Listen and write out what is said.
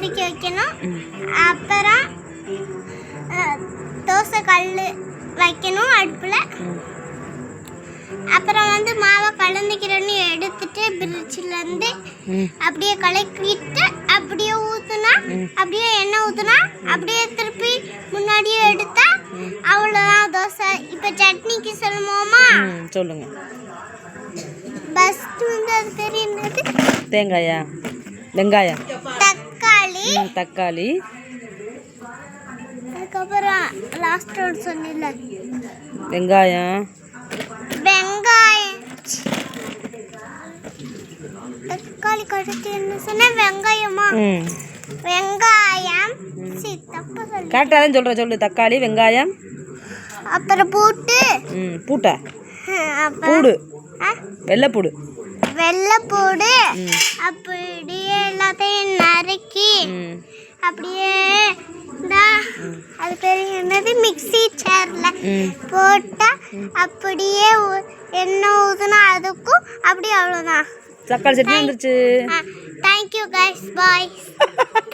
நறுக்கி வைக்கணும். அப்புறம் தோசை கல் வைக்கணும் அடுப்பில். அப்புறம் வந்து மாவை கலந்துக்கிறேன்னு எடுத்துட்டு பிரிட்ஜிலேருந்து அப்படியே கலக்கிட்டு அப்படியே ஊத்துனா அப்படியே எண்ணெய் ஊத்துனா அப்படியே திருப்பி முன்னாடியே எடுத்தா அவ்வளோதான் தோசை. இப்போ சட்னிக்கு சொல்லுவோமா? ம் சொல்லுங்க. ஃபஸ்ட்டு வந்து அது பேர் என்னது தேங்காயா? வெங்காயம். தக்காளி. அதுக்கப்புறம் லாஸ்ட் ஒன்று சொன்னில்ல வெங்காயம். வெங்காயம். தக்காளி கடுத்து என்ன சொன்னேன் வெங்காயமா? வெங்காயம். கரெக்டாக தான் சொல்கிற சொல்லு. தக்காளி வெங்காயம். அப்புறம் போட்டு. ம் பூட்டை. பூடு? வெள்ளைப்பூடு. வெள்ளைப்பூடு. ம் அப்படியே எல்லாத்தையும் நறுக்கி ம் அப்படியே அது பேர் என்னது? மிக்ஸி சேர்ல போட்டா அப்படியே எண்ணெய் ஊதுனா அதுக்கும் அப்படியே அவ்வளோதான் தக்காளி சட்னி வந்துருச்சு. Thank you guys bye